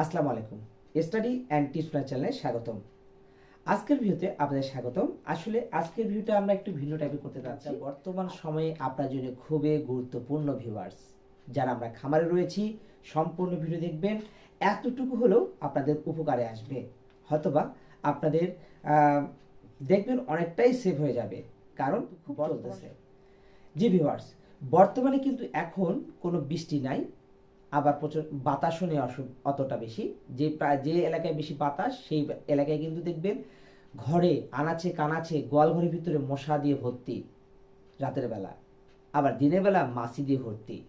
আসসালামু আলাইকুম। Study and টিউশনাল চ্যানেলে স্বাগতম। আজকের ভিডিওতে আপনাদের স্বাগতম। আসলে আজকের ভিডিওটা আমরা একটু ভিন্ন টাইপের করতে যাচ্ছি। বর্তমান সময়ে আপনার জন্য খুবই গুরুত্বপূর্ণ ভিউয়ার্স যারা আমরা খামারে রয়েছি সম্পূর্ণ ভিডিও দেখবেন। এতটুকু হলেও আপনাদের উপকারে আসবে। হয়তোবা আপনাদের আহ, দেখবেন অনেকটাই সেভ হয়ে যাবে। কারণ খুব চলতেছে। জি ভিউয়ার্স বর্তমানে কিন্তু এখন কোনো বৃষ্টি নাই। আবার প্রচুর বাতাসও অসু- অতটা বেশি। যে যে এলাকায় বেশি বাতাস, সেই এলাকায় কিন্তু দেখবেন ঘরে আনাচে কানাচে গোয়াল ঘরের ভিতরে মশা দিয়ে ভর্তি রাতের বেলা। আবার দিনের বেলা মাছি দিয়ে ভর্তি।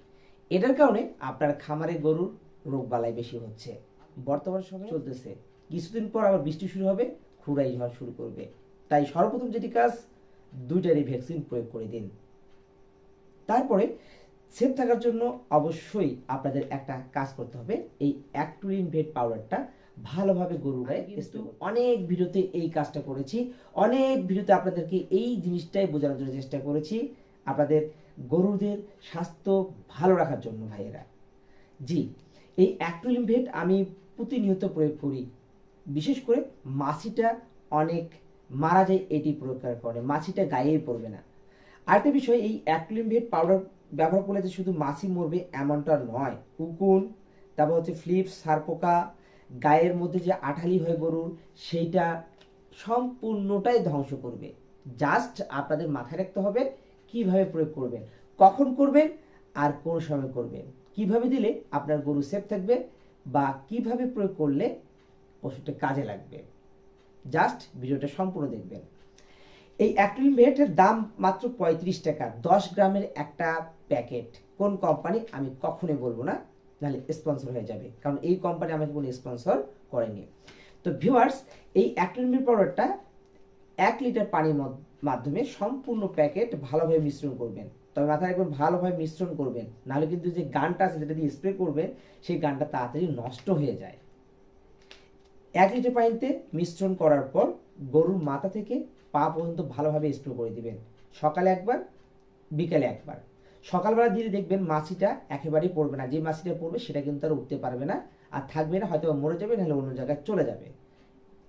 এটার কারণে আপনার খামারে গরুর রোগ বালাই বেশি হচ্ছে। বর্তমান সময় চলতেছে। কিছুদিন পর আবার বৃষ্টি শুরু হবে, খুঁড়াই ঝড় শুরু করবে। তাই সর্বপ্রথম যেটি কাজ, দুইটারই ভ্যাকসিন প্রয়োগ করে দিন। তারপরে সেফ থাকার জন্য অবশ্যই আপনাদের একটা কাজ করতে হবে। এই অ্যাক্টুরিন ভেট পাউডারটা ভালোভাবে গরু গায়ে কিন্তু অনেক ভিডিওতে এই কাজটা করেছি। অনেক ভিডিওতে আপনাদেরকে এই জিনিসটাই বোঝানোর জন্য চেষ্টা করেছি আপনাদের গরুদের স্বাস্থ্য ভালো রাখার জন্য ভাইয়েরা। জি এই অ্যাক্টুলিন ভেট আমি প্রতিনিয়ত প্রয়োগ করি। বিশেষ করে মাছিটা অনেক মারা যায় এটি প্রয়োগ করার কারণে। মাছিটা গায়েই পড়বে না। আরেকটা বিষয় এই অ্যাক্টুলিন ভেট পাউডার ব্যবহার করলে যে শুধু মাছি মরবে এমনটা নয়। উকুন তারপর হচ্ছে ফ্লিপস সারপোকা, গায়ের মধ্যে যে আঠালি হয় গরুর, সেইটা সম্পূর্ণটাই ধ্বংস করবে। জাস্ট আপনাদের মাথায় রাখতে হবে কীভাবে প্রয়োগ করবেন, কখন করবেন আর কোন সময় করবেন। কীভাবে দিলে আপনার গরু সেফ থাকবে বা কীভাবে প্রয়োগ করলে ওষুধটা কাজে লাগবে। জাস্ট ভিডিওটা সম্পূর্ণ দেখবেন। এই অ্যাক্রিলিক ভেটের দাম মাত্র পঁয়ত্রিশ টাকা। দশ গ্রামের একটা প্যাকেট। কোন কোম্পানি আমি কখনোই বলব না। নাহলে স্পন্সর হয়ে যাবে। কারণ এই কোম্পানি আমাকে কোনো স্পন্সর করেনি। তো ভিউয়ার্স এই অ্যাক্রিলিক পাউডারটা এক লিটার পানির মাধ্যমে সম্পূর্ণ প্যাকেট ভালোভাবে মিশ্রণ করবেন। তবে মাথায় রাখবেন, ভালোভাবে মিশ্রণ করবেন। নাহলে কিন্তু যে গানটা আছে, যেটা দিয়ে স্প্রে করবেন, সেই গানটা তাড়াতাড়ি নষ্ট হয়ে যায়। এক লিটার পানিতে মিশ্রণ করার পর গরুর মাথা থেকে পা পর্যন্ত ভালোভাবে স্প্রে করে দিবেন। সকালে একবার, বিকালে একবার। সকালবেলা দিলে দেখবেন মাছিটা একেবারেই পড়বে না। যে মাছিটা পড়বে সেটা কিন্তু আর উঠতে পারবে না। আর থাকবে না হয়তো মরে যাবে, নাহলে অন্য জায়গায় চলে যাবে।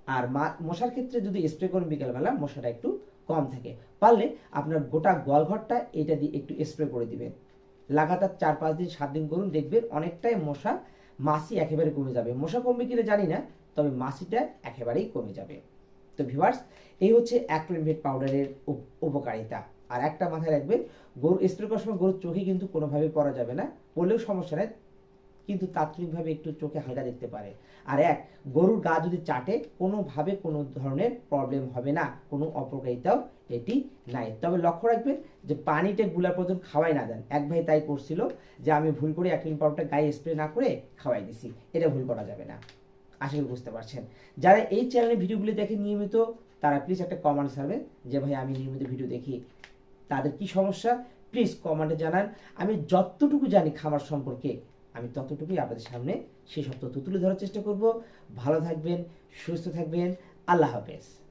আর মশার ক্ষেত্রে যদি স্প্রে করেন বিকালবেলা, মশাটা একটু কম থাকে। পারলে আপনার গোটা গোয়ালঘরটা এটা দিয়ে একটু স্প্রে করে দিবেন। লাগাতার চার পাঁচ দিন, সাত দিন করুন, দেখবেন অনেকটাই মশা মাছি একেবারে কমে যাবে। মশা কমবে কিনা জানি না, তবে মাছিটা একেবারেই কমে যাবে। তো ভিভার্স এই হচ্ছে অ্যাক্টোরিনভেট পাউডারের উপকারিতা। আর একটা মাথায় রাখবেন, গরু স্প্রে করার সময় গরুর চোখে কিন্তু কোনোভাবে পড়া যাবে না পড়লেও সমস্যা নেই, কিন্তু তাৎক্ষণিকভাবে একটু চোখে হালকা দেখতে পারে। আর এক, গরুর গা যদি চাটে, কোনোভাবে কোনো ধরনের প্রবলেম হবে না, কোনো অপকারিতাও এটি নাই। তবে লক্ষ্য রাখবেন যে পানিতে গুলার প্রথম খাওয়াই না দেন। এক ভাই তাই করছিল যে আমি ভুল করে অ্যাক্রিন পাউডারটা গায়ে স্প্রে না করে খাওয়াই দিছি, এটা ভুল করা যাবে না। আশা করি বুঝতে পারছেন। যারা এই চ্যানেলের ভিডিওগুলি দেখে নিয়মিত, তারা প্লিজ একটা কমেন্ট ছাড়বেন যে, ভাই, আমি নিয়মিত ভিডিও দেখি। তাদের কি সমস্যা? প্লিজ কমেন্টে জানান। আমি যতটুকু জানি খাবার সম্পর্কে, আমি ততটুকুই আপনাদের সামনে সেই সব তথ্য তুলে ধরার চেষ্টা করব। ভালো থাকবেন, সুস্থ থাকবেন। আল্লাহ হাফেজ।